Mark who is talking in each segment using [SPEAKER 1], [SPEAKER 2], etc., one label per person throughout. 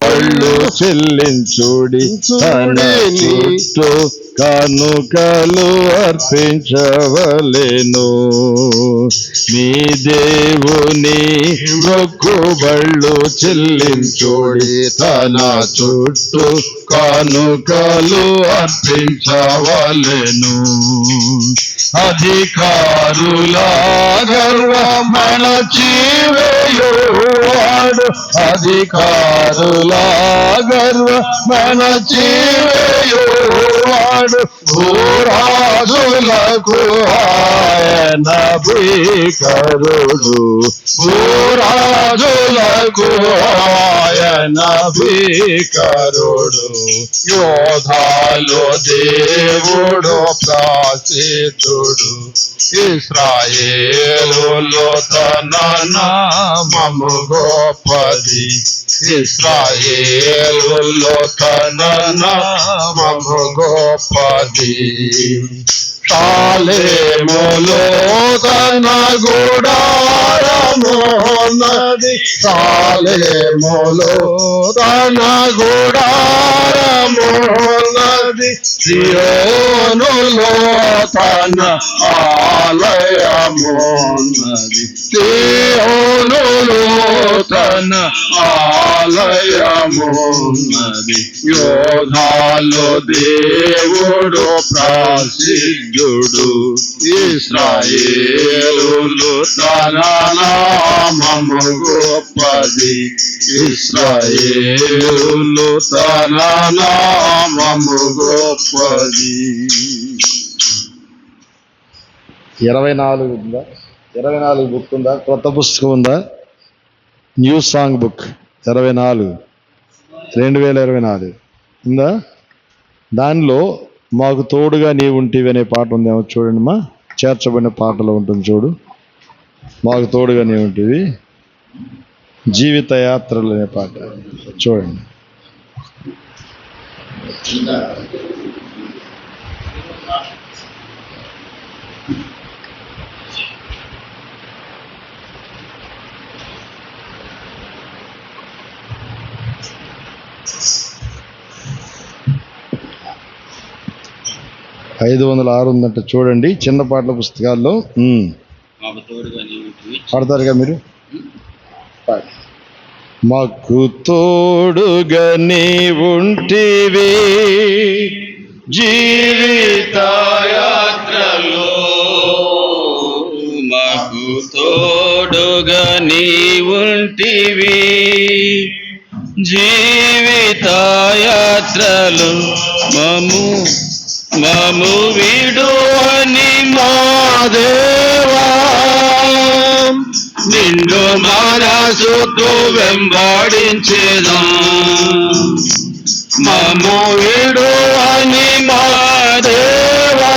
[SPEAKER 1] కళ్ళు చెల్లించుడి చుట్టూ కానుకలు అర్పించవలెను. మీ దేవుని మొక్కుబళ్ళు చెల్లించుడి తన చుట్టూ కానుకలు అర్పించవలెను. అధికారుల గర్వమణ చీవేయువాడు అధికారుల గర్వమణ చీవేయువాడు భూరాజులకు ఆయన భీకరుడు భూరాజులకు ఆయన భీకరుడు యోధాలు దేవుడు ప్రాసిద్ధుడు ఇస్రాయేలులో తన నామము గొప్పది. ఇస్రాయేలులో తన నామము గొప్పది. శాలేములో తన గుడారమున్నది శాలేములో తన గుడారమున్నది సియోనులో తన ఆలయమున్నది సియోనులో తన ఆలయమున్నది యోధాలు దేవుడు ప్రసిద్ధుడు. ఇస్రాయేలు తన నామము గొప్పది ఇస్రాయేలు తన నామము గొప్పది ఇరవై నాలుగు ఉందా? ఇరవై నాలుగు బుక్ ఉందా? కొత్త పుస్తకం ఉందా? న్యూ సాంగ్ బుక్ ఇరవై నాలుగు. రెండు వేల ఇరవై నాలుగు. ఉందా? దానిలో మాకు తోడుగా నీవు ఉంటివి అనే పాట ఉందేమో చూడండి మా చేర్చబడిన పాటలో ఉంటుంది చూడు. మాకు తోడుగా నీవు ఉంటివి. జీవిత యాత్రలు అనే పాట. చూడండి. ఐదు వందల ఆరు ఉందంట చూడండి చిన్న పాటల పుస్తకాల్లో. పాడతారుగా మీరు? మాకు తోడుగా నీ ఉంటివి జీవిత
[SPEAKER 2] యాత్రలో మాకు తోడుగా నీవుంటివి. జీవిత యాత్రలు మము మము విడు అని నిన్ను దేవా నిండు మనసుతో వెంబడించేదాం. మము విడు అని మా దేవా.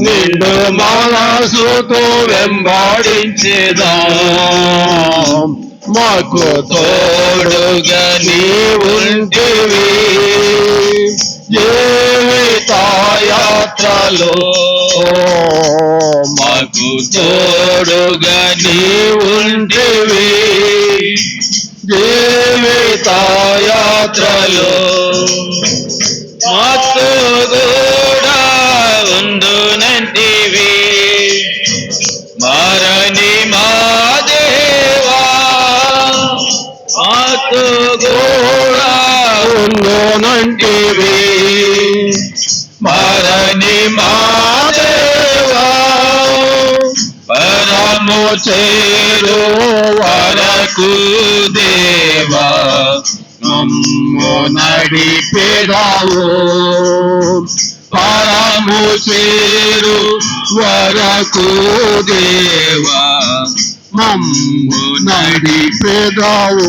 [SPEAKER 2] నిండు మనసుతో మాకు తోడుగా నీ ఉంటివి జీవిత యాత్రలో మాకు తోడుగా నీ ఉంటివి జీవిత యాత్రలో మాతో కూడా ఉండునంటివి. మారని మా దేవా మాతో కూడా ఉండునంటివి. పరము చేరు వరకు దేవా నమ్ము నడిపెదావు. పరము చేరు వరకు దేవా మమ్ము నడిపెదావు.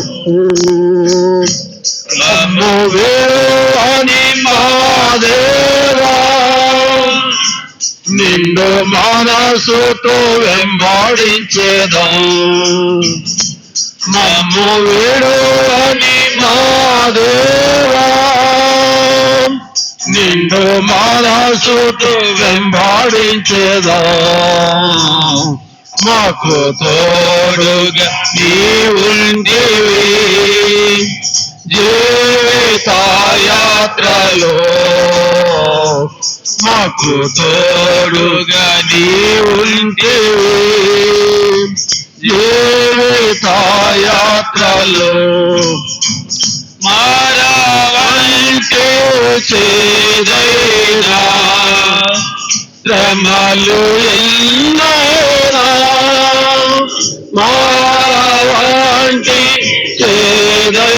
[SPEAKER 2] నమ్ము వేని మా దేవా నిండు మనసుతో వెంబడించేదాం. మమ్ము వేడు అని మాదేవా నిండు మనసుతో వెంబడించేదాం.
[SPEAKER 1] మాకు తోడుగా నీ ఉంటివి నాకు తోడుగా నీ ఉంటే జీవిత యాత్రలో మారవంటే చేదైనా? శ్రమలు ఎన్నైనా? మా